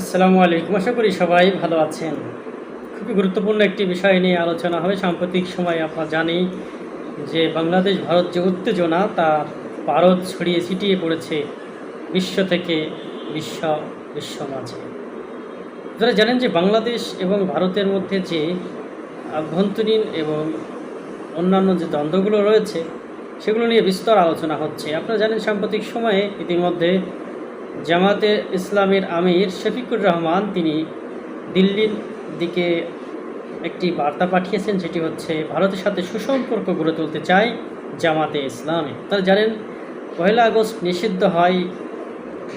আসসালামু আলাইকুম। আশা করি সবাই ভালো আছেন। খুবই গুরুত্বপূর্ণ একটি বিষয় নিয়ে আলোচনা হবে। সাম্প্রতিক সময়ে আপনারা জানি যে বাংলাদেশ, ভারত যে উত্তেজনা তা ভারত ছড়িয়ে ছিটিয়ে পড়েছে বিশ্ব থেকে বিশ্ব বিশ্ব মাঝে। আপনারা জানেন যে বাংলাদেশ এবং ভারতের মধ্যে যে আভ্যন্তরীণ এবং অন্যান্য যে দ্বন্দ্বগুলো রয়েছে, সেগুলো নিয়ে বিস্তর আলোচনা হচ্ছে। আপনারা জানেন সাম্প্রতিক সময়ে ইতিমধ্যে জামাতে ইসলামের আমির শফিকুর রহমান তিনি দিল্লির দিকে একটি বার্তা পাঠিয়েছেন সেটি হচ্ছে, ভারতের সাথে সুসম্পর্ক গড়ে তুলতে চায় জামাতে ইসলামে। তারা জানেন পয়লা আগস্ট নিষিদ্ধ হয়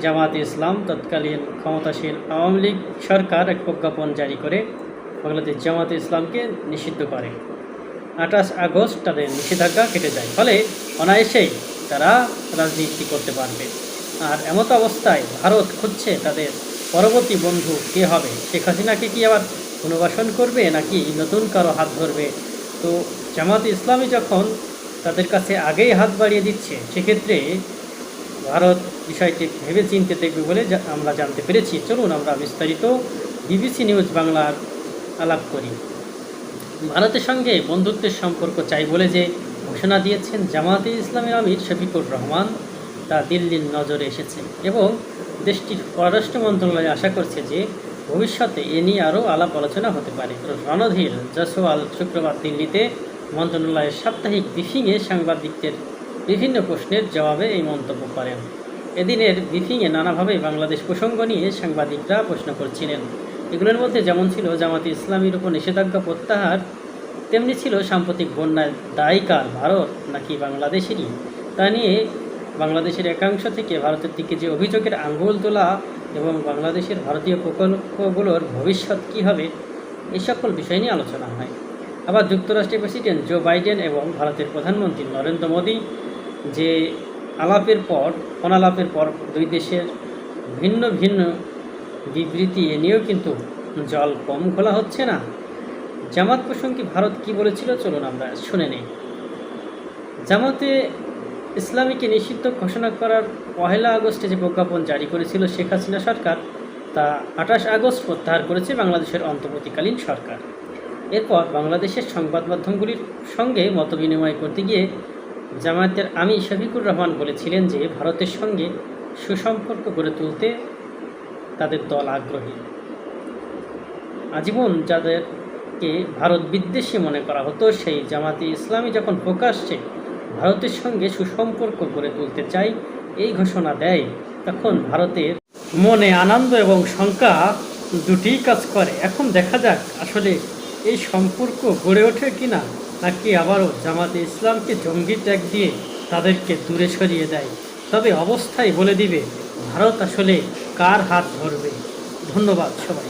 জামাতে ইসলাম। তৎকালীন ক্ষমতাসীন আওয়ামী লীগ সরকার এক প্রজ্ঞাপন জারি করে, বাংলাদেশ জামাতে ইসলামকে নিষিদ্ধ করে। আঠাশ আগস্ট তাদের নিষেধাজ্ঞা কেটে যায়। ফলে অনায়াসেই তারা রাজনীতি করতে পারবে। আর এমত অবস্থায় ভারত খুঁজছে তাদের পরবর্তী বন্ধু কে হবে? শেখ হাসিনাকে কি আবার পুনর্বাসন করবে নাকি নতুন কারও হাত ধরবে? তো জামাত ইসলামী যখন তাদের কাছে আগেই হাত বাড়িয়ে দিচ্ছে, সেক্ষেত্রে ভারত বিষয়টি ভেবে চিনতে দেখবে বলে আমরা জানতে পেরেছি। চলুন আমরা বিস্তারিত বিবিসি নিউজ বাংলার আলাপ করি। ভারতের সঙ্গে বন্ধুত্বের সম্পর্ক চাই বলে যে ঘোষণা দিয়েছেন জামাতে ইসলামের আমির শফিকুর রহমান। তা দিল্লির নজরে এসেছে। এবং দেশটির পররাষ্ট্র মন্ত্রণালয় আশা করছে যে ভবিষ্যতে এ নিয়ে আরও আলাপ আলোচনা হতে পারে। রণধীর জসওয়াল শুক্রবার দিল্লিতে মন্ত্রণালয়ের সাপ্তাহিক ব্রিফিংয়ে সাংবাদিকদের বিভিন্ন প্রশ্নের জবাবে এই মন্তব্য করেন। এদিনের ব্রিফিংয়ে নানাভাবে বাংলাদেশ প্রসঙ্গ নিয়ে সাংবাদিকরা প্রশ্ন করছিলেন। এগুলোর মধ্যে যেমন ছিল, জামাতে ইসলামীর উপর নিষেধাজ্ঞা প্রত্যাহার, তেমনি ছিল সাম্প্রতিক বন্যায় দায়ীকার ভারত নাকি বাংলাদেশেরই? তা নিয়ে বাংলাদেশের একাংশ থেকে ভারতের দিকে যে অভিযোগের আঙ্গুল তোলা এবং বাংলাদেশের ভারতীয় প্রকল্পগুলোর ভবিষ্যৎ কী হবে এই সকল বিষয় নিয়ে আলোচনা হয়। আবার যুক্তরাষ্ট্রের প্রেসিডেন্ট জো বাইডেন এবং ভারতের প্রধানমন্ত্রী নরেন্দ্র মোদী যে আলাপের পর, অনালাপের পর দুই দেশের ভিন্ন ভিন্ন বিবৃতি এ নিয়েও কিন্তু জল কম খোলা হচ্ছে না। জামাত প্রসঙ্গে ভারত কি বলেছিল, চলুন আমরা শুনে নেই। জামাতে ইসলামীকে নিষিদ্ধ ঘোষণা করার পহেলা আগস্টে যে প্রজ্ঞাপন জারি করেছিল শেখ হাসিনা সরকার, তা আঠাশ আগস্ট প্রত্যাহার করেছে বাংলাদেশের অন্তর্বর্তীকালীন সরকার। এরপর বাংলাদেশের সংবাদ মাধ্যমগুলির সঙ্গে মতবিনিময় করতে গিয়ে জামায়াতের আমি শফিকুর রহমান বলেছিলেন যে, ভারতের সঙ্গে সুসম্পর্ক গড়ে তুলতে তাদের দল আগ্রহী। আজীবন যাদেরকে ভারত বিদ্বেষী মনে করা হতো, সেই জামাতি ইসলামী যখন প্রকাশ্যে ভারতের সঙ্গে সুসম্পর্ক গড়ে তুলতে চাই, এই ঘোষণা দেয়। তখন ভারতের মনে আনন্দ এবং শঙ্কা দুটিই কাজ করে। এখন দেখা যাক আসলে এই সম্পর্ক গড়ে ওঠে কিনা, নাকি আবারও জামাতে ইসলামকে জঙ্গি ট্যাগ দিয়ে তাদেরকে দূরে সরিয়ে দেয়। তবে অবস্থায় বলে দিবে, ভারত আসলে কার হাত ধরবে। ধন্যবাদ সবাই